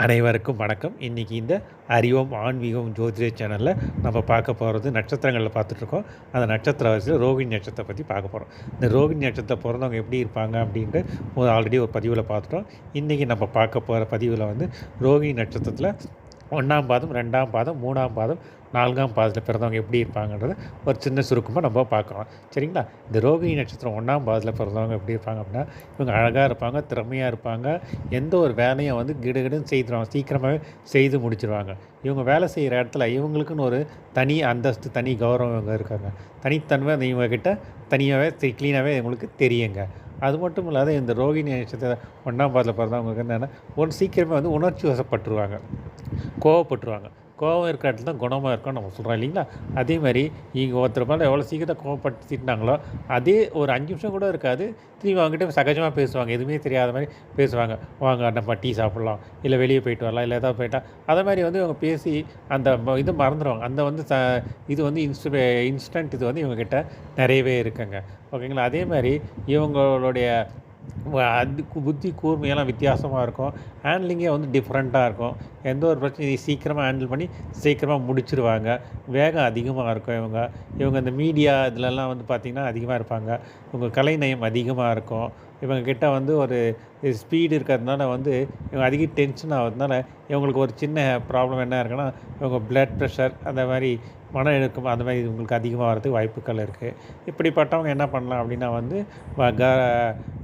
அனைவருக்கும் வணக்கம். இன்றைக்கி இந்த அறிவோம் ஆன்மீகம் ஜோதிட சேனலில் நம்ம பார்க்க போகிறது நட்சத்திரங்களில் பார்த்துட்ருக்கோம் அந்த நட்சத்திர வரிசையில் ரோகிணி நட்சத்திரத்தை பற்றி பார்க்க போகிறோம் இந்த ரோகிணி நட்சத்திரம் பிறந்தவங்க எப்படி இருப்பாங்க அப்படின்ட்டு ஆல்ரெடி ஒரு பதிவில் பார்த்துட்டோம். இன்றைக்கி நம்ம பார்க்க போகிற பதிவில் வந்து ரோகிணி நட்சத்திரத்தில் ஒன்றாம் பாதம் ரெண்டாம் பாதம் மூணாம் பாதம் நான்காம் பாதத்தில் பிறந்தவங்க எப்படி இருப்பாங்கன்றத ஒரு சின்ன சுருக்கமாக நம்ம பார்க்கலாம். சரிங்களா? இந்த ரோகிணி நட்சத்திரம் ஒன்றாம் பாதத்தில் பிறந்தவங்க எப்படி இருப்பாங்க அப்படின்னா இவங்க அழகாக இருப்பாங்க திறமையாக இருப்பாங்க. எந்த ஒரு வேலையும் வந்து கிடுகிடுன்னு செய்துருவாங்க. சீக்கிரமாகவே செய்து முடிச்சிருவாங்க. இவங்க வேலை செய்கிற இடத்துல இவங்களுக்குன்னு ஒரு தனி அந்தஸ்து தனி கௌரவம் இவங்க இருக்காங்க. தனித்தன்மை அந்த இவங்ககிட்ட தனியாகவே க்ளீனாகவே இவங்களுக்கு தெரியுங்க. அது மட்டும் இல்லாத இந்த ரோகிணி நட்சத்திரம் ஒன்றாம் பாதத்தில் பிறந்தவங்களுக்கு என்னென்னா ஒன்று சீக்கிரமே வந்து உணர்ச்சி வசப்பட்டுருவாங்க. கோவப்பட்டுருவாங்க. கோவம் இருக்கிற இடத்துல தான் குணமாக இருக்கும்னு நம்ம சொல்கிறோம் இல்லைங்களா? அதே மாதிரி இங்கே ஒருத்தர் மேலே எவ்வளோ சீக்கிரம் கோவப்பட்டு திட்டினாங்களோ அதே ஒரு அஞ்சு நிமிஷம் கூட இருக்காது. திரும்பி அவங்ககிட்ட சகஜமாக பேசுவாங்க. எதுவுமே தெரியாத மாதிரி பேசுவாங்க. வாங்க நம்ம டீ சாப்பிட்லாம். இல்லை வெளியே போயிட்டு வரலாம். இல்லை ஏதாவது போயிட்டா அதை மாதிரி வந்து இவங்க பேசி அந்த ம- இது மறந்துடுவாங்க அந்த வந்து ச இது வந்து இன்ஸ்ட் இன்ஸ்டன்ட் இது வந்து இவங்ககிட்ட நிறையவே இருக்குங்க. ஓகேங்களா? அதே மாதிரி இவங்களுடைய அது புத்தி கூர்மையெல்லாம் வித்தியாசமாக இருக்கும். ஹேண்ட்லிங்கே வந்து டிஃப்ரெண்ட்டாக இருக்கும். எந்த ஒரு பிரச்சனையும் சீக்கிரமாக ஹேண்டில் பண்ணி சீக்கிரமாக முடிச்சிருவாங்க. வேகம் அதிகமாக இருக்கும் இவங்க. இவங்க இந்த மீடியா இதிலெல்லாம் வந்து பார்த்திங்கன்னா அதிகமாக இருப்பாங்க. இவங்க கலைநயம் அதிகமாக இருக்கும். இவங்க கிட்ட வந்து ஒரு ஸ்பீடு இருக்கிறதுனால வந்து இவங்க அதிக டென்ஷன் ஆகிறதுனால இவங்களுக்கு ஒரு சின்ன ப்ராப்ளம் என்ன இருக்குன்னா இவங்க பிளட் ப்ரெஷர் அந்த மாதிரி மன இழுக்கம் அந்த மாதிரி உங்களுக்கு அதிகமாக வரதுக்கு வாய்ப்புகள் இருக்குது இப்படிப்பட்டவங்க என்ன பண்ணலாம் அப்படின்னா வந்து வ- க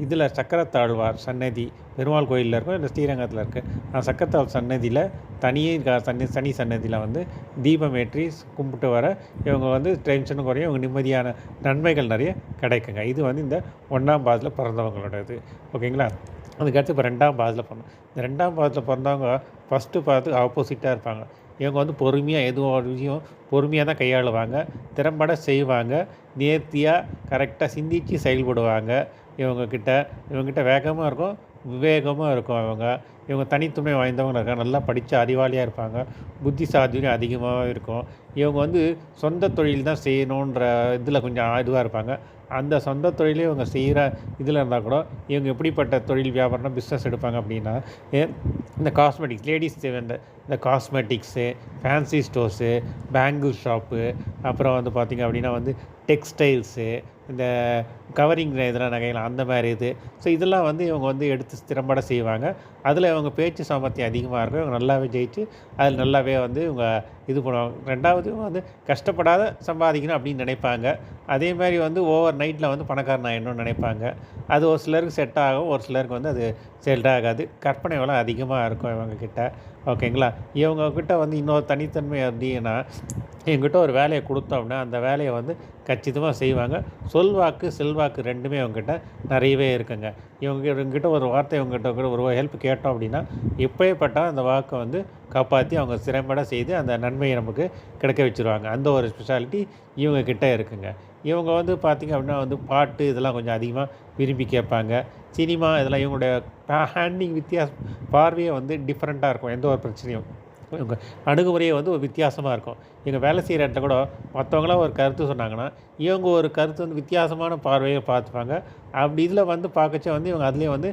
இதில் சக்கரத்தாழ்வார் சன்னதி பெருமாள் கோயிலில் இருக்கும் இல்லை ஸ்ரீரங்கத்தில் இருக்குது அந்த சக்கரத்தாழ் சன்னதியில் தனியே க- சன்னி சனி சன்னதியில் வந்து தீபம் ஏற்றி கும்பிட்டு வர இவங்க வந்து டென்ஷனும் குறையும் இவங்க நிம்மதியான நன்மைகள் நிறைய கிடைக்குங்க. இது வந்து இந்த ஒன்றாம் பாதத்தில் பிறந்தவங்களோட இது ஓகேங்களா? அதுக்கடுத்து இப்போ ரெண்டாம் பாதத்தில் பிறந்தோம் இந்த ரெண்டாம் பாதத்தில் பிறந்தவங்க ஃபஸ்ட்டு பாதத்துக்கு ஆப்போசிட்டாக இருப்பாங்க. இவங்க வந்து பொறுமையாக எதுவும் ஒரு விஷயம் பொறுமையாக தான் கையாளுவாங்க. திறம்பட செய்வாங்க. நேர்த்தியாக கரெக்டாக சிந்தித்து செயல்படுவாங்க. இவங்கக்கிட்ட இவங்ககிட்ட வேகமாக இருக்கும். விவேகமாக இருக்கும் இவங்க இவங்க தனித்துமை வாய்ந்தவங்க இருக்காங்க. நல்லா படித்த அறிவாளியாக இருப்பாங்க. புத்தி சாதுரியம் அதிகமாக இருக்கும். இவங்க வந்து சொந்த தொழில் தான் செய்யணுன்ற இதில் கொஞ்சம் இதுவாக இருப்பாங்க. அந்த சொந்த தொழிலே இவங்க செய்கிற இதில் இருந்தால் கூட இவங்க எப்படிப்பட்ட தொழில் வியாபாரம்னா பிஸ்னஸ் எடுப்பாங்க அப்படின்னா ஏ- இந்த காஸ்மெட்டிக்ஸ் லேடிஸ் இந்த இந்த cosmetics fancy stores bangle shop அப்புறம் வந்து பார்த்திங்க அப்படின்னா வந்து டெக்ஸ்டைல்ஸு இந்த கவரிங் இதெல்லாம் நகைகள் அந்த மாதிரி இது. ஸோ இதெல்லாம் வந்து இவங்க வந்து எடுத்து திறம்பட செய்வாங்க. அதில் இவங்க பேச்சு சாமர்த்தியம் அதிகமாக இருக்கும். இவங்க நல்லாவே ஜெயிச்சு அதில் நல்லாவே வந்து இவங்க இது பண்ணுவாங்க. ரெண்டாவது வந்து கஷ்டப்படாத சம்பாதிக்கணும் அப்படின்னு நினைப்பாங்க. அதே மாதிரி வந்து ஓவர் நைட்டில் வந்து பணக்காரன் ஆகிடணும்னு நினைப்பாங்க. அது ஒரு சிலருக்கு செட் ஆகும் ஒரு சிலருக்கு வந்து அது செட் ஆகாது. கற்பனை வளம் அதிகமாக இருக்கும் இவங்கக்கிட்ட ஓகேங்களா இவங்கக்கிட்ட வந்து இன்னொரு தனித்தன்மை அப்படின்னா எங்கிட்ட ஒரு வேலையை கொடுத்தோம்னா அந்த வேலையை வந்து கச்சிதமாக செய்வாங்க. சொல்வாக்கு செல்வாக்கு ரெண்டுமே இவங்ககிட்ட நிறையவே இருக்குங்க. இவங்க இவங்ககிட்ட ஒரு வார்த்தை இவங்ககிட்ட கூட ஒரு ஹெல்ப் கேட்டோம் அப்படின்னா எப்பேற்பட்டால் அந்த வாக்கை வந்து காப்பாற்றி அவங்க சிறம்பட செய்து அந்த நன்மையை நமக்கு கிடைக்க வச்சுருவாங்க. அந்த ஒரு ஸ்பெஷாலிட்டி இவங்ககிட்ட இருக்குங்க. இவங்க வந்து பார்த்திங்க அப்படின்னா வந்து பாட்டு இதெல்லாம் கொஞ்சம் அதிகமாக விரும்பி கேட்பாங்க. சினிமா இதெல்லாம் இவங்களுடைய ஹேண்டிங் வித்தியாசம் பார்வையே வந்து டிஃப்ரெண்ட்டாக இருக்கும். எந்த ஒரு பிரச்சனையும். இவங்க அணுகுமுறையே வந்து ஒரு வித்தியாசமாக இருக்கும். இவங்க வேலை செய்கிற இடத்துல கூட மற்றவங்களாம் ஒரு கருத்து சொன்னாங்கன்னா இவங்க ஒரு கருத்து வந்து வித்தியாசமான பார்வையை பார்த்துப்பாங்க. அப்படி இதில் வந்து பார்க்கச்ச வந்து இவங்க அதுலேயும் வந்து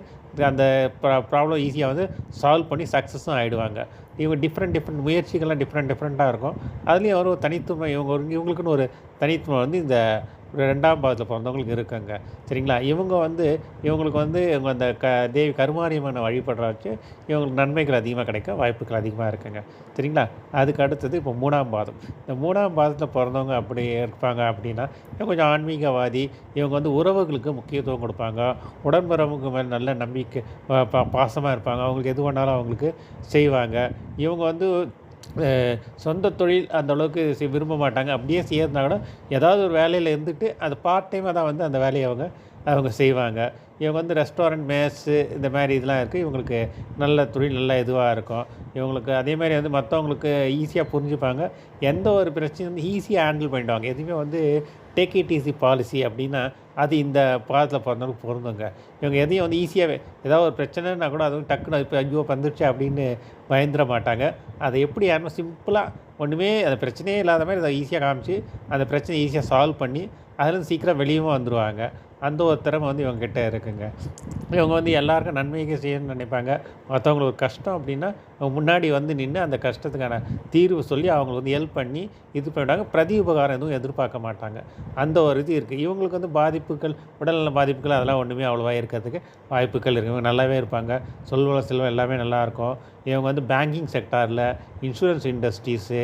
அந்த ப்ராப்ளம் ஈஸியாக வந்து சால்வ் பண்ணி சக்ஸஸும் ஆகிடுவாங்க இவங்க டிஃப்ரெண்ட் டிஃப்ரெண்ட் முயற்சிகள்லாம் டிஃப்ரெண்ட் டிஃப்ரெண்ட்டாக இருக்கும். அதுலேயும் ஒரு தனித்துவம் இவங்க ஒரு இவங்களுக்குன்னு ஒரு தனித்துவம் வந்து இந்த ரெண்டாம் பாதத்தில் பிறந்தவங்களுக்கு இருக்குங்க. சரிங்களா? இவங்க வந்து இவங்களுக்கு வந்து இவங்க அந்த க தேவி கருமாரியம்மனை வழிபடுற வச்சு இவங்களுக்கு நன்மைகள் அதிகமாக கிடைக்க வாய்ப்புகள் அதிகமாக இருக்குங்க. சரிங்களா? அதுக்கு அடுத்தது இப்போ மூணாம் பாதம். இந்த மூணாம் பாதத்தில் பிறந்தவங்க அப்படி இருப்பாங்க அப்படின்னா இவங்க கொஞ்சம் ஆன்மீகவாதி இவங்க வந்து உறவுகளுக்கு முக்கியத்துவம் கொடுப்பாங்க. உடன்பிறவுக்கு மேலே நல்ல நம்பிக்கை பாசமாக இருப்பாங்க. அவங்களுக்கு எது வேணாலும் அவங்களுக்கு செய்வாங்க. இவங்க வந்து சொந்த தொழில் அந்த அளவுக்கு செய்- விரும்ப மாட்டாங்க. அப்படியே செய்யறதுனா கூட ஏதாவது ஒரு வேலையில் இருந்துட்டு அது பார்ட் டைமாக தான் வந்து அந்த வேலையை அவங்க அவங்க செய்வாங்க. இவங்க வந்து ரெஸ்டாரண்ட் மேஸு இந்த மாதிரி இதெல்லாம் இருக்குது இவங்களுக்கு நல்ல தொழில் நல்ல இதுவாக இருக்கும். இவங்களுக்கு அதே மாதிரி வந்து மற்றவங்களுக்கு ஈஸியாக புரிஞ்சுப்பாங்க. எந்த ஒரு பிரச்சனையும் வந்து ஈஸியாக ஹேண்டில் பண்ணிடுவாங்க. எதுவுமே வந்து டேக் இட் ஈஸி பாலிசி அப்படின்னா அது இந்த பாதத்தில் பிறந்தவங்களுக்கு பொருந்துங்க. இவங்க எதையும் வந்து ஈஸியாகவே ஏதாவது ஒரு பிரச்சனைனா கூட அதுவும் டக்குன்னு இப்போ ஐயோ வந்துடுச்சு அப்படின்னு பயந்துட மாட்டாங்க. அதை எப்படி யாருமே சிம்பிளாக ஒன்றுமே அந்த பிரச்சனையே இல்லாத மாதிரி அதை ஈஸியாக காமிச்சு அந்த பிரச்சனையை ஈஸியாக சால்வ் பண்ணி அதுலேருந்து சீக்கிரம் வெளியும் வந்துடுவாங்க அந்த ஒரு திறமை வந்து இவங்ககிட்ட இருக்குங்க. இவங்க வந்து எல்லாருக்கும் நன்மைக்கு செய்யணும்னு நினைப்பாங்க. மற்றவங்களுக்கு ஒரு கஷ்டம் அப்படின்னா முன்னாடி வந்து நின்று அந்த கஷ்டத்துக்கான தீர்வு சொல்லி அவங்களுக்கு வந்து ஹெல்ப் பண்ணி இது பண்ணிவிட்டாங்க பிரதி உபகாரம் எதுவும் எதிர்பார்க்க மாட்டாங்க. அந்த ஒரு இது இருக்குது இவங்களுக்கு வந்து பாதிப்புகள் உடல்நல பாதிப்புகள் அதெல்லாம் ஒன்றுமே அவ்வளோவா இருக்கிறதுக்கு வாய்ப்புகள் இருக்குது இவங்க நல்லாவே இருப்பாங்க. சொல்வள செல்வம் எல்லாமே நல்லாயிருக்கும் இவங்க வந்து பேங்கிங் செக்டாரில் இன்சூரன்ஸ் இண்டஸ்ட்ரீஸு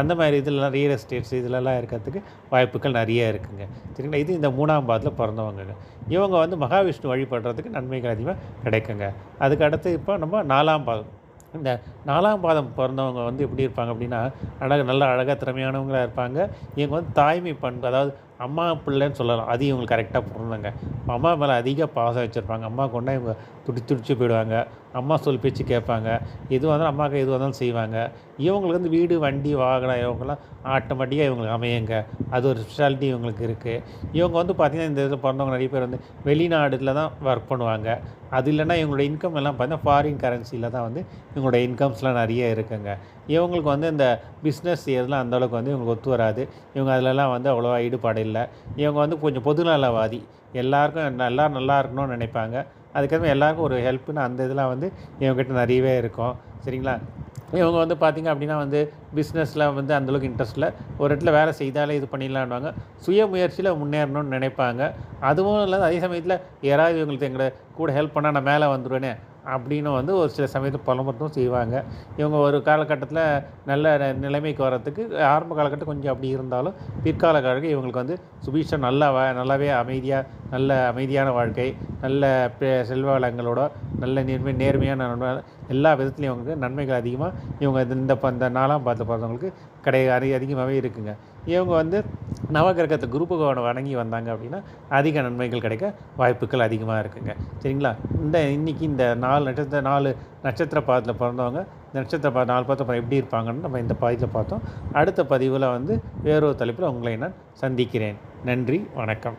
அந்த மாதிரி இதெல்லாம் ரியல் எஸ்டேட்ஸ் இதிலலாம் இருக்கிறதுக்கு வாய்ப்புகள் நிறைய இருக்குங்க. சரிங்களா? இது இந்த மூணாம் பாதத்தில் பிறந்தவங்கங்க இவங்க வந்து மகாவிஷ்ணு வழிபடுறதுக்கு நன்மைகள் அதிகமாக கிடைக்குங்க. அதுக்கு அடுத்து இப்போ நம்ம நாலாம் பாதம். இந்த நாலாம் பாதம் பிறந்தவங்க வந்து எப்படி இருப்பாங்க அப்படின்னா அழகு நல்ல அழகாக திறமையானவங்களாக இருப்பாங்க. இவங்க வந்து தாய்மை பண்பு அதாவது அம்மா பிள்ளைன்னு சொல்லலாம். அது இவங்களுக்கு கரெக்டாக பிறந்தாங்க அம்மா மேலே அதிக பாசம் வச்சுருப்பாங்க. அம்மா கொண்டா இவங்க துடி துடிச்சு போயிடுவாங்க. அம்மா சொல் பேச்சு கேட்பாங்க. எது வந்தாலும் அம்மாவுக்கு எது வந்தாலும் செய்வாங்க. இவங்களுக்கு வந்து வீடு வண்டி வாகனம் இவங்கெல்லாம் ஆட்டோமேட்டிக்காக இவங்களுக்கு அமையுங்க. அது ஒரு ஸ்பெஷாலிட்டி இவங்களுக்கு இருக்குது இவங்க வந்து பார்த்திங்கன்னா இந்த இதில் பிறந்தவங்க நிறைய பேர் வந்து வெளிநாடுல தான் ஒர்க் பண்ணுவாங்க. அது இல்லைன்னா இவங்களோட இன்கம் எல்லாம் பார்த்தீங்கன்னா ஃபாரின் கரன்சியில் தான் வந்து இவங்களோட இன்கம்ஸ்லாம் நிறைய இருக்குங்க. இவங்களுக்கு வந்து இந்த பிஸ்னஸ் செய்யறதுலாம் அந்தளவுக்கு வந்து இவங்களுக்கு ஒத்து வராது. இவங்க அதிலலாம் வந்து அவ்வளோவா ஈடுபாடு இல்லை. இவங்க வந்து கொஞ்சம் பொதுநலவாதி. எல்லாருக்கும் எல்லோரும் நல்லா இருக்கணும்னு நினைப்பாங்க. அதுக்கப்புறம் எல்லாருக்கும் ஒரு ஹெல்ப்புன்னு அந்த இதெல்லாம் வந்து இவங்ககிட்ட நிறையவே இருக்கும். சரிங்களா? இவங்க வந்து பார்த்திங்க அப்படின்னா வந்து பிஸ்னஸில் வந்து அந்தளவுக்கு இன்ட்ரெஸ்ட்டில் ஒரு இடத்துல வேலை செய்தாலே இது பண்ணிடலான்வாங்க சுய முயற்சியில் முன்னேறணும்னு நினைப்பாங்க. அதுவும் இல்லாத அதே சமயத்தில் யாராவது இவங்களுக்கு எங்களை கூட ஹெல்ப் பண்ணால் நான் மேலே வந்துடுவேனே அப்படின்னு வந்து ஒரு சில சமயத்தில் புலம்புறதும் செய்வாங்க. இவங்க ஒரு காலகட்டத்தில் நல்ல நிலைமைக்கு வர்றதுக்கு ஆரம்ப காலகட்டம் கொஞ்சம் அப்படி இருந்தாலும் பிற்கால காலத்தில் இவங்களுக்கு வந்து சுபீஷம் நல்லா வ நல்லாவே அமைதியாக நல்ல அமைதியான வாழ்க்கை நல்ல பெ- செல்வ வளங்களோட நல்ல நேர்மை நேர்மையான எல்லா விதத்துலையும் இவங்களுக்கு நன்மைகள் அதிகமாக இவங்க இந்த- இந்த ப- இந்த பார்த்தவங்களுக்கு பாதத்தில் பிறந்தவங்களுக்கு கிடை அதிகமாகவே இருக்குங்க. இவங்க வந்து நவகிரகத்தை குரு பகவானை வணங்கி வந்தாங்க அப்படின்னா அதிக நன்மைகள் கிடைக்க வாய்ப்புகள் அதிகமாக இருக்குங்க. சரிங்களா? இந்த இன்றைக்கி இந்த நாலு நட்சத்திர நாலு நட்சத்திர பாதத்தில் பிறந்தவங்க இந்த நட்சத்திர பா நாலு பாதத்தில் எப்படி இருப்பாங்கன்னு நம்ம இந்த பாதியில் பார்த்தோம். அடுத்த பதிவில் வந்து வேறொரு தலைப்பில் உங்களை நான் சந்திக்கிறேன். நன்றி வணக்கம்.